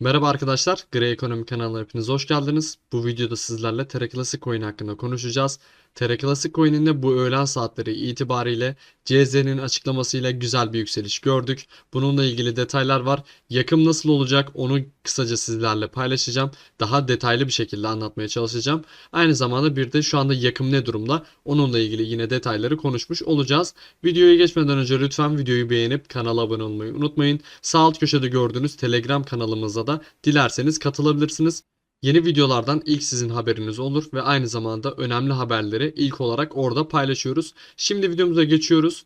Merhaba arkadaşlar, Grey Ekonomi kanalına hepiniz hoş geldiniz. Bu videoda sizlerle Terra Classic Coin hakkında konuşacağız. Terra Classic Coin'in bu öğlen saatleri itibariyle CZ'nin açıklamasıyla güzel bir yükseliş gördük. Bununla ilgili detaylar var. Yakım nasıl olacak onu kısaca sizlerle paylaşacağım. Daha detaylı bir şekilde anlatmaya çalışacağım. Aynı zamanda bir de şu anda yakım ne durumda onunla ilgili yine detayları konuşmuş olacağız. Videoya geçmeden önce lütfen videoyu beğenip kanala abone olmayı unutmayın. Sağ alt köşede gördüğünüz Telegram kanalımıza da dilerseniz katılabilirsiniz. Yeni videolardan ilk sizin haberiniz olur ve aynı zamanda önemli haberleri ilk olarak orada paylaşıyoruz. Şimdi videomuza geçiyoruz.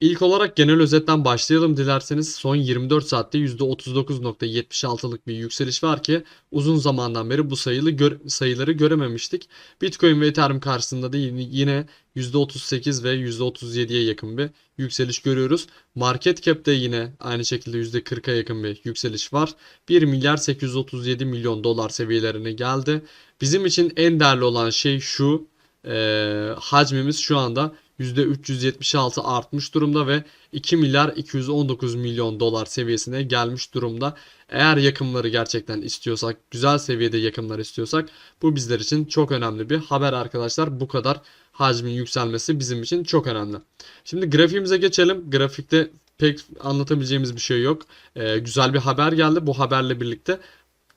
İlk olarak genel özetten başlayalım dilerseniz. Son 24 saatte %39.76'lık bir yükseliş var ki uzun zamandan beri bu sayılı gör- sayıları görememiştik. Bitcoin ve Ethereum karşısında da yine- yine %38 ve %37'ye yakın bir yükseliş görüyoruz. Market cap'te yine aynı şekilde %40'a yakın bir yükseliş var. 1 milyar 837 milyon dolar seviyelerine geldi. Bizim için en değerli olan şey şu. eee, hacmimiz şu anda %376 artmış durumda ve 2 milyar 219 milyon dolar seviyesine gelmiş durumda. Eğer yakımları gerçekten istiyorsak, güzel seviyede yakımlar istiyorsak bu bizler için çok önemli bir haber arkadaşlar. Bu kadar hacmin yükselmesi bizim için çok önemli. Şimdi grafiğimize geçelim. Grafikte pek anlatabileceğimiz bir şey yok. Ee, güzel bir haber geldi. Bu haberle birlikte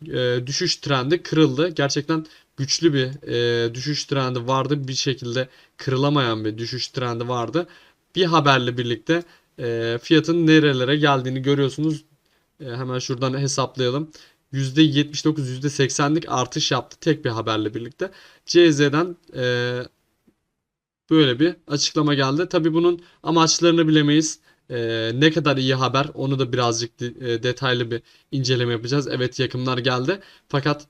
e, düşüş trendi kırıldı. Gerçekten güçlü bir e, düşüş trendi vardı. Bir şekilde kırılamayan bir düşüş trendi vardı. Bir haberle birlikte e, fiyatın nerelere geldiğini görüyorsunuz. E, hemen şuradan hesaplayalım. %79, %80'lik artış yaptı tek bir haberle birlikte. CZ'den e, böyle bir açıklama geldi. Tabii bunun amaçlarını bilemeyiz. Ee, ne kadar iyi haber onu da birazcık de- e, detaylı bir inceleme yapacağız. Evet yakımlar geldi. Fakat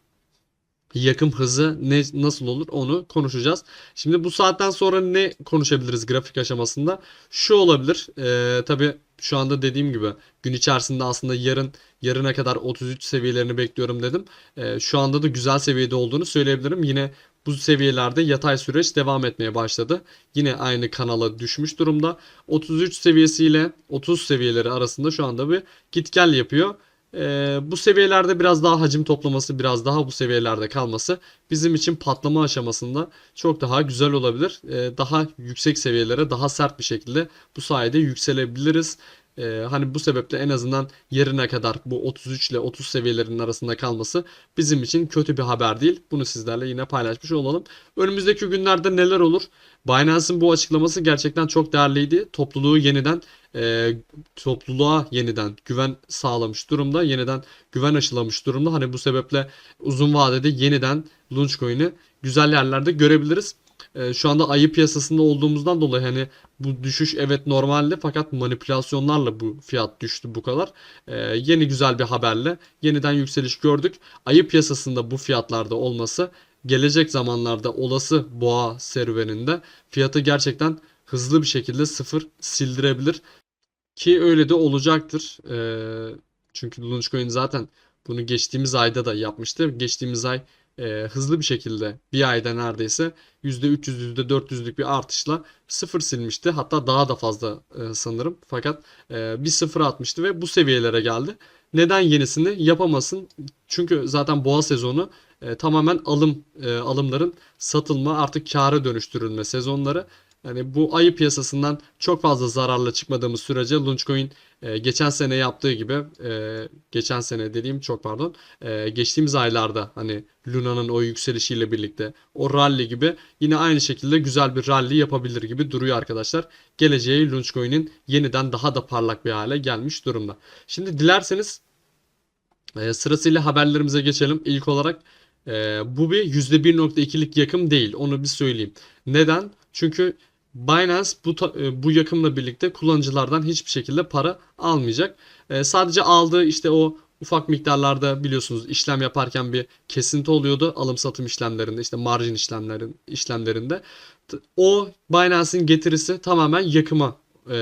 yakım hızı ne nasıl olur onu konuşacağız. Şimdi bu saatten sonra ne konuşabiliriz grafik aşamasında? Şu olabilir. Ee, tabii şu anda dediğim gibi gün içerisinde aslında yarın yarına kadar 33 seviyelerini bekliyorum dedim. Ee, şu anda da güzel seviyede olduğunu söyleyebilirim. Yine bu seviyelerde yatay süreç devam etmeye başladı. Yine aynı kanala düşmüş durumda. 33 seviyesiyle 30 seviyeleri arasında şu anda bir git gel yapıyor. Ee, bu seviyelerde biraz daha hacim toplaması, biraz daha bu seviyelerde kalması bizim için patlama aşamasında çok daha güzel olabilir. Ee, daha yüksek seviyelere daha sert bir şekilde bu sayede yükselebiliriz. Ee, hani bu sebeple en azından yarına kadar bu 33 ile 30 seviyelerinin arasında kalması bizim için kötü bir haber değil. Bunu sizlerle yine paylaşmış olalım. Önümüzdeki günlerde neler olur? Binance'ın bu açıklaması gerçekten çok değerliydi. Topluluğu yeniden e, topluluğa yeniden güven sağlamış durumda. Yeniden güven aşılamış durumda. Hani bu sebeple uzun vadede yeniden Launchcoin'i güzel yerlerde görebiliriz. E, şu anda ayı piyasasında olduğumuzdan dolayı hani bu düşüş evet normaldi fakat manipülasyonlarla bu fiyat düştü bu kadar. E, yeni güzel bir haberle yeniden yükseliş gördük. Ayı piyasasında bu fiyatlarda olması gelecek zamanlarda olası boğa serüveninde fiyatı gerçekten hızlı bir şekilde sıfır sildirebilir. Ki öyle de olacaktır. Ee, çünkü Launchcoin zaten bunu geçtiğimiz ayda da yapmıştı. Geçtiğimiz ay e, hızlı bir şekilde bir ayda neredeyse %300 %400'lük bir artışla sıfır silmişti. Hatta daha da fazla e, sanırım. Fakat e, bir sıfır atmıştı ve bu seviyelere geldi. Neden yenisini yapamasın? Çünkü zaten boğa sezonu e, tamamen alım e, alımların satılma artık kâra dönüştürülme sezonları. Yani bu ayı piyasasından çok fazla zararla çıkmadığımız sürece Launchcoin e, geçen sene yaptığı gibi e, geçen sene dediğim çok pardon e, geçtiğimiz aylarda hani Luna'nın o yükselişiyle birlikte o rally gibi yine aynı şekilde güzel bir rally yapabilir gibi duruyor arkadaşlar. Geleceği Launchcoin'in yeniden daha da parlak bir hale gelmiş durumda. Şimdi dilerseniz e, sırasıyla haberlerimize geçelim. İlk olarak e, bu bir %1.2'lik yakım değil. Onu bir söyleyeyim. Neden? Çünkü Binance bu e, bu yakımla birlikte kullanıcılardan hiçbir şekilde para almayacak. E, sadece aldığı işte o ufak miktarlarda biliyorsunuz işlem yaparken bir kesinti oluyordu alım satım işlemlerinde işte margin işlemlerin işlemlerinde. O Binance'in getirisi tamamen yakıma e,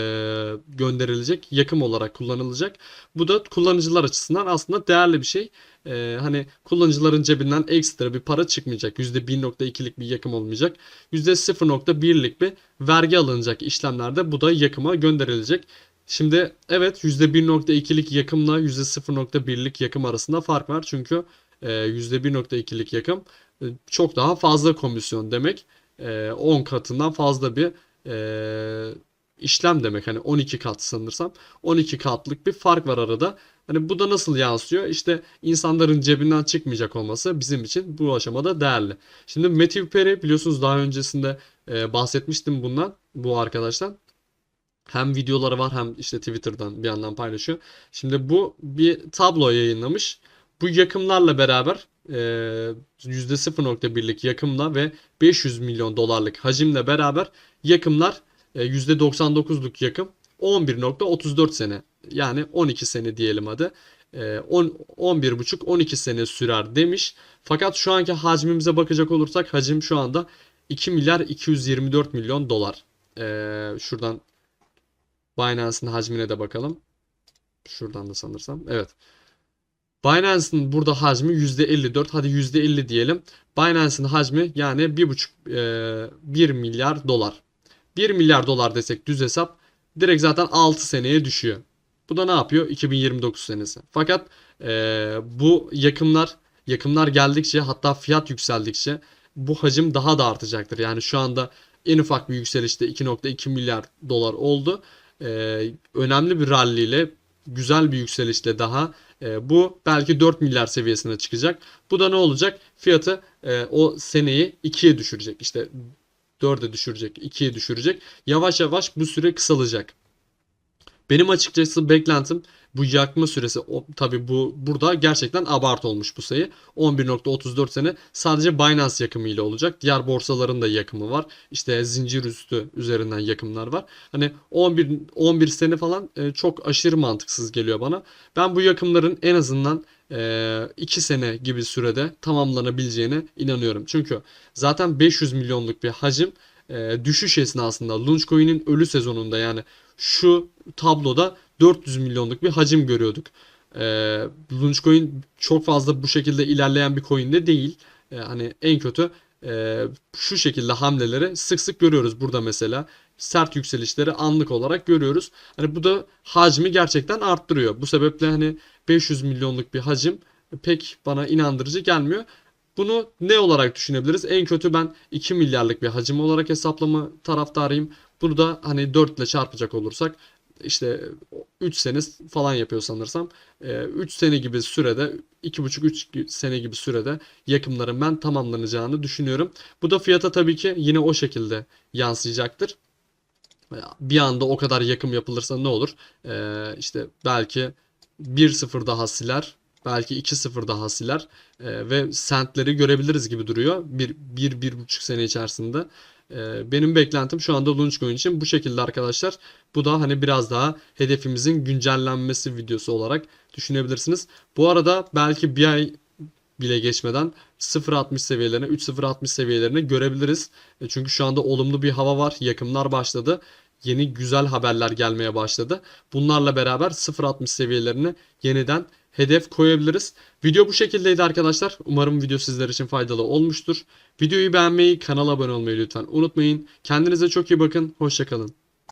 gönderilecek, yakım olarak kullanılacak. Bu da kullanıcılar açısından aslında değerli bir şey. E, hani kullanıcıların cebinden ekstra bir para çıkmayacak. %1.2'lik bir yakım olmayacak. %0.1'lik bir vergi alınacak işlemlerde bu da yakıma gönderilecek. Şimdi evet %1.2'lik yakımla %0.1'lik yakım arasında fark var. Çünkü e, %1.2'lik yakım e, çok daha fazla komisyon demek. E, 10 katından fazla bir e, işlem demek. Hani 12 kat sanırsam 12 katlık bir fark var arada. Hani bu da nasıl yansıyor? İşte insanların cebinden çıkmayacak olması bizim için bu aşamada değerli. Şimdi Matthew Perry biliyorsunuz daha öncesinde e, bahsetmiştim bundan bu arkadaştan. Hem videoları var hem işte Twitter'dan bir yandan paylaşıyor. Şimdi bu bir tablo yayınlamış. Bu yakımlarla beraber e, %0.1'lik yakımla ve 500 milyon dolarlık hacimle beraber yakımlar %99'luk yakım 11.34 sene yani 12 sene diyelim. E, 10, 11,5-12 sene sürer demiş. Fakat şu anki hacmimize bakacak olursak hacim şu anda 2 milyar 224 milyon dolar. E, şuradan Binance'ın hacmine de bakalım. Şuradan da sanırsam. Evet. Binance'ın burada hacmi %54. Hadi %50 diyelim. Binance'ın hacmi yani 1,5 e, 1 milyar dolar. 1 milyar dolar desek düz hesap direkt zaten 6 seneye düşüyor. Bu da ne yapıyor? 2029 senesi. Fakat e, bu yakımlar yakımlar geldikçe hatta fiyat yükseldikçe bu hacim daha da artacaktır. Yani şu anda en ufak bir yükselişte 2.2 milyar dolar oldu. E, önemli bir rally ile güzel bir yükselişle daha e, bu belki 4 milyar seviyesine çıkacak. Bu da ne olacak? Fiyatı e, o seneyi 2'ye düşürecek. İşte 4'e düşürecek, 2'ye düşürecek. Yavaş yavaş bu süre kısalacak. Benim açıkçası beklentim bu yakma süresi o, tabi bu burada gerçekten abart olmuş bu sayı. 11.34 sene sadece Binance yakımı ile olacak. Diğer borsaların da yakımı var. İşte zincir üstü üzerinden yakımlar var. Hani 11 11 sene falan e, çok aşırı mantıksız geliyor bana. Ben bu yakımların en azından 2 e, sene gibi sürede tamamlanabileceğine inanıyorum. Çünkü zaten 500 milyonluk bir hacim e, düşüş esnasında Launchcoin'in ölü sezonunda yani şu tabloda 400 milyonluk bir hacim görüyorduk. E, Launchcoin çok fazla bu şekilde ilerleyen bir coin de değil. E, hani en kötü e, şu şekilde hamleleri sık sık görüyoruz burada mesela. Sert yükselişleri anlık olarak görüyoruz. Hani bu da hacmi gerçekten arttırıyor. Bu sebeple hani 500 milyonluk bir hacim pek bana inandırıcı gelmiyor. Bunu ne olarak düşünebiliriz? En kötü ben 2 milyarlık bir hacim olarak hesaplama taraftarıyım. Bunu da hani 4 ile çarpacak olursak işte 3 sene falan yapıyor sanırsam. 3 sene gibi sürede 2,5-3 sene gibi sürede yakımların ben tamamlanacağını düşünüyorum. Bu da fiyata tabii ki yine o şekilde yansıyacaktır. Bir anda o kadar yakım yapılırsa ne olur? Ee, işte belki 1-0 daha siler belki 2-0 daha siler e, ve sentleri görebiliriz gibi duruyor. 1-1,5 sene içerisinde. E, benim beklentim şu anda Launchcoin için bu şekilde arkadaşlar. Bu da hani biraz daha hedefimizin güncellenmesi videosu olarak düşünebilirsiniz. Bu arada belki bir ay bile geçmeden 0.60 seviyelerine 3.060 seviyelerine görebiliriz. E, çünkü şu anda olumlu bir hava var. Yakımlar başladı yeni güzel haberler gelmeye başladı. Bunlarla beraber 0.60 seviyelerine yeniden hedef koyabiliriz. Video bu şekildeydi arkadaşlar. Umarım video sizler için faydalı olmuştur. Videoyu beğenmeyi, kanala abone olmayı lütfen unutmayın. Kendinize çok iyi bakın. Hoşçakalın.